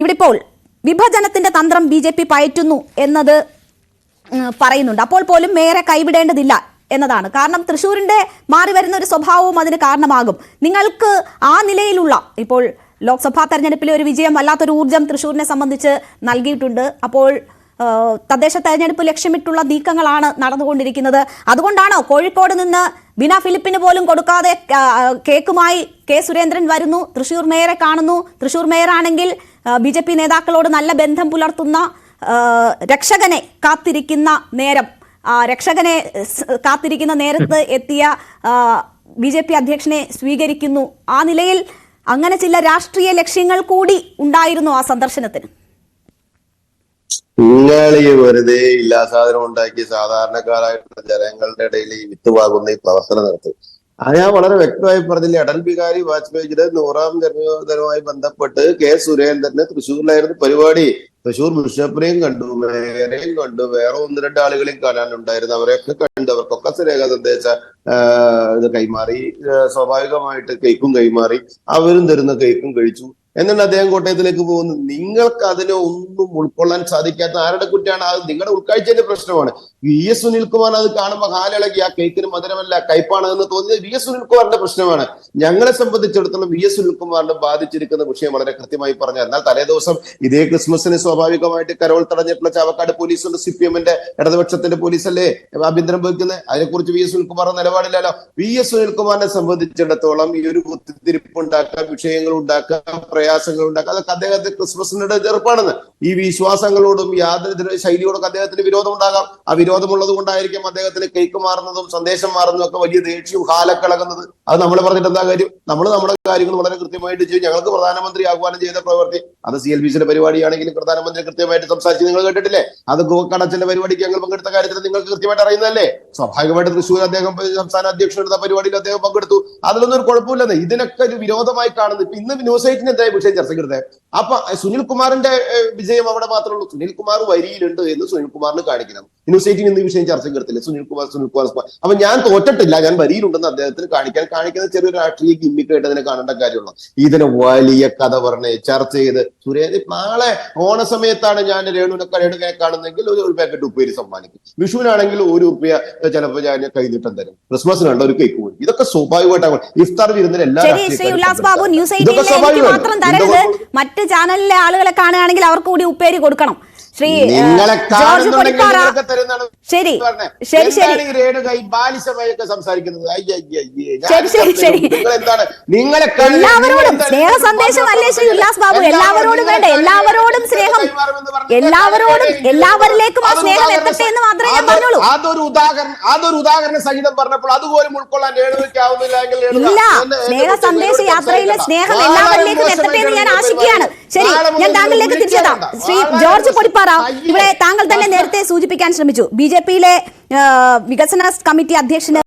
ഇവിടെ ഇപ്പോൾ വിഭജനത്തിന്റെ തന്ത്രം ബി ജെ പി പയറ്റുന്നു എന്നത് പറയുന്നുണ്ട്. അപ്പോൾ പോലും മേയറെ കൈവിടേണ്ടതില്ല എന്നതാണ്. കാരണം തൃശ്ശൂരിന്റെ മാറി വരുന്ന ഒരു സ്വഭാവവും അതിന് കാരണമാകും. നിങ്ങൾക്ക് ആ നിലയിലുള്ള ഇപ്പോൾ ലോക്സഭാ തെരഞ്ഞെടുപ്പിലെ ഒരു വിജയം വല്ലാത്തൊരു ഊർജം തൃശ്ശൂരിനെ സംബന്ധിച്ച് നൽകിയിട്ടുണ്ട്. അപ്പോൾ തദ്ദേശ തെരഞ്ഞെടുപ്പ് ലക്ഷ്യമിട്ടുള്ള നീക്കങ്ങളാണ് നടന്നുകൊണ്ടിരിക്കുന്നത്. അതുകൊണ്ടാണോ കോഴിക്കോട് നിന്ന് ബിന ഫിലിപ്പിന് പോലും കൊടുക്കാതെ കേക്കുമായി കെ സുരേന്ദ്രൻ വരുന്നു. തൃശൂർ മേയറെ കാണുന്നു. തൃശൂർ മേയറാണെങ്കിൽ ബി ജെ പി നേതാക്കളോട് നല്ല ബന്ധം പുലർത്തുന്ന രക്ഷകനെ കാത്തിരിക്കുന്ന നേരം രക്ഷകനെ കാത്തിരിക്കുന്ന നേരത്ത് എത്തിയ ബി ജെ പി അധ്യക്ഷനെ സ്വീകരിക്കുന്നു. ആ നിലയിൽ അങ്ങനെ ചില രാഷ്ട്രീയ ലക്ഷ്യങ്ങൾ കൂടി ഉണ്ടായിരുന്നു ആ സന്ദർശനത്തിന്. നിങ്ങൾ ഈ വെറുതെ ഇല്ലാ സാധനം ഉണ്ടാക്കി സാധാരണക്കാരായിട്ടുള്ള ജനങ്ങളുടെ ഇടയിൽ ഈ വിത്തുവാകുന്ന ഈ പ്രവർത്തനം നടത്തും. അത് ഞാൻ വളരെ വ്യക്തമായി പറഞ്ഞില്ലേ അടൽ ബിഹാരി വാജ്പേയിയുടെ നൂറാം ജന്മദിനവുമായി ബന്ധപ്പെട്ട് കെ സുരേന്ദ്രന് തൃശ്ശൂരിലായിരുന്നു പരിപാടി. തൃശ്ശൂർ ബിഷപ്പിനെയും കണ്ടു മേയറെയും കണ്ടു വേറെ ഒന്ന് രണ്ട് ആളുകളെയും കാണാനുണ്ടായിരുന്നു. അവരെയൊക്കെ കണ്ടു അവർക്കൊക്കെ സ്നേഹ സന്ദേശ ഇത് കൈമാറി സ്വാഭാവികമായിട്ട് കേക്കും കൈമാറി അവരും തരുന്ന കേക്കും കഴിച്ചു. എന്നിട്ട് അദ്ദേഹം കോട്ടയത്തിലേക്ക് പോകുന്നു. നിങ്ങൾക്ക് അതിനെ ഒന്നും ഉൾക്കൊള്ളാൻ സാധിക്കാത്ത ആരുടെ കുറ്റാണ് അത് നിങ്ങളുടെ ഉൾക്കാഴ്ചയുടെ പ്രശ്നമാണ്. വി എസ് സുനിൽകുമാർ അത് കാണുമ്പോൾ ഹാലിളകി ആ കേക്കിന് മധുരമല്ല കയ്പാണ് എന്ന് തോന്നിയത് വി എസ് സുനിൽകുമാറിന്റെ പ്രശ്നമാണ്. ഞങ്ങളെ സംബന്ധിച്ചിടത്തോളം വി എസ് സുനിൽകുമാറിനെ ബാധിച്ചിരിക്കുന്ന വിഷയം വളരെ കൃത്യമായി പറഞ്ഞു എന്നാൽ തലേ ദിവസം ഇതേ ക്രിസ്മസിന് സ്വാഭാവികമായിട്ട് കരോൾ തടഞ്ഞിട്ടുള്ള ചാവക്കാട് പോലീസുണ്ട്. സി പി എമ്മിന്റെ ഇടതുപക്ഷത്തിന്റെ പോലീസല്ലേ ആഭ്യന്തരം വഹിക്കുന്നത് അതിനെക്കുറിച്ച് വി എസ് സുനിൽകുമാറിന്റെ നിലപാടില്ലല്ലോ. വി എസ് സുനിൽകുമാറിനെ സംബന്ധിച്ചിടത്തോളം ഈ ഒരു കുത്തിരിപ്പ് ഉണ്ടാക്കാം വിഷയങ്ങൾ ഉണ്ടാക്കാം പ്രയാസങ്ങൾ ഉണ്ടാക്കുക അതൊക്കെ അദ്ദേഹത്തെ ക്രിസ്മസിന്റെ ചെറുപ്പാണെന്ന്. ഈ വിശ്വാസങ്ങളോടും യാതൊരു ശൈലിയോടൊക്കെ അദ്ദേഹത്തിന് വിരോധം ഉണ്ടാകാം ആ വിരോധമുള്ളത് കൊണ്ടായിരിക്കും അദ്ദേഹത്തിന് കേക്ക് മാറുന്നതും സന്ദേശം മാറുന്നതും ഒക്കെ വലിയ ദേഷ്യവും കാലക്കിളകുന്നത് അത് നമ്മൾ പറഞ്ഞിട്ട് എന്താ കാര്യം? നമ്മൾ നമ്മുടെ കാര്യങ്ങൾ വളരെ കൃത്യമായിട്ട് ചെയ്യും. ഞങ്ങൾക്ക് പ്രധാനമന്ത്രി ആഹ്വാനം ചെയ്ത പ്രവൃത്തി അത് സി എൽ ബി സിയുടെ പരിപാടിയാണെങ്കിലും പ്രധാനമന്ത്രി കൃത്യമായിട്ട് സംസാരിച്ച് നിങ്ങൾ കേട്ടിട്ടില്ലേ? അത് ഗോക്കടച്ചിന്റെ പരിപാടിക്ക് ഞങ്ങൾ പങ്കെടുത്ത കാര്യത്തിൽ നിങ്ങൾക്ക് കൃത്യമായിട്ട് അറിയുന്നതല്ലേ? സ്വാഭാവികമായിട്ട് തൃശ്ശൂർ അദ്ദേഹം സംസ്ഥാന അധ്യക്ഷൻ എടുത്ത പരിപാടിയിൽ അദ്ദേഹം പങ്കെടുത്തു. അതിലൊന്നും ഒരു കുഴപ്പമില്ലെന്ന്. ഇതിനൊക്കെ ഒരു വിരോധമായി കാണുന്നത് ഇന്ന് ന്യൂസ് എയ്റ്റിന് എന്തായി? വിഷയം ചർച്ചയ്ക്കെടുത്തത് അപ്പൊ സുനിൽ കുമാറിന്റെ ഏഹ്, വിജയം അവിടെ മാത്രമേ ഉള്ളൂ. സുനിൽ കുമാർ വരിയിലുണ്ട് എന്ന് സുനിൽ കുമാറിന് കാണിക്കണം. യൂണിവേഴ്സിറ്റി എന്ന ഈ വിഷയം സുനിൽ കുമാർ സുനിൽ കുമാർ അപ്പൊ ഞാൻ തോറ്റിട്ടില്ല. ഞാൻ വരിയിലുണ്ടെന്ന് അദ്ദേഹത്തിന് കാണിക്കാൻ കാണിക്കുന്ന ചെറിയൊരു രാഷ്ട്രീയ ഗിമ്മിക്കായിട്ട് അതിനെ കാണേണ്ട കാര്യമുള്ളൂ. ഇതിനെ വലിയ കഥ പറഞ്ഞ് ചർച്ച ചെയ്ത് സുരേന്ദ്രൻ നാളെ ഓണ സമയത്താണ് ഞാൻ രേണുവിനൊക്കെ രേണുവിനെ കാണുന്നെങ്കിൽ ഒരു പാക്കറ്റ് ഉപ്പേരി സമ്മാനിക്കും. വിഷുവിനാണെങ്കിൽ ഒരു ഉറുപ്പ്യ ചിലപ്പോൾ ഞാൻ കൈനീട്ടം തരും. ക്രിസ്മസിനുണ്ട് ഒരു കേക്ക് ഇതൊക്കെ സ്വാഭാവികമായിട്ടാണ് ഇഫ്താർ വിരുന്നിൽ എല്ലാ. മാത്രം തരരുത്. മറ്റ് ചാനലിലെ ആളുകളെ കാണുകയാണെങ്കിൽ അവർക്ക് കൂടി ഉപ്പേരി കൊടുക്കണം. ശ്രീ ജോർജ് കൊടിപ്പാറ ശരി ശരി ശരി. എല്ലാവരോടും സ്നേഹ സന്ദേശം അല്ലേ ശ്രീ ഉല്ലാസ് ബാബു? എല്ലാവരോടും വേണ്ട? എല്ലാവരോടും സ്നേഹം എല്ലാവരോടും എല്ലാവരിലേക്കും ആ സ്നേഹം എത്തട്ടെ എന്ന് മാത്രമേ ഞാൻ പറഞ്ഞുള്ളൂ. അതൊരു ഉദാഹരണം അതൊരു ഉദാഹരണ സഹിതം പറഞ്ഞപ്പോൾ അതുപോലും ഉൾക്കൊള്ളാൻ ഇല്ല. സ്നേഹ സന്ദേശ യാത്രയിലെ സ്നേഹം എല്ലാവരിലേക്കും എത്തട്ടെ എന്ന് ഞാൻ ആശിക്കുകയാണ്. ശരി ഞാൻ താങ്കളിലേക്ക് തിരിച്ചെത്താം ശ്രീ ജോർജ് പൊടിപ്പാറ കൊടിപ്പാറ ഇവിടെ താങ്കൾ തന്നെ നേരത്തെ സൂചിപ്പിക്കാൻ ശ്രമിച്ചു. ബി ജെ പിയിലെ വികസന കമ്മിറ്റി അധ്യക്ഷന്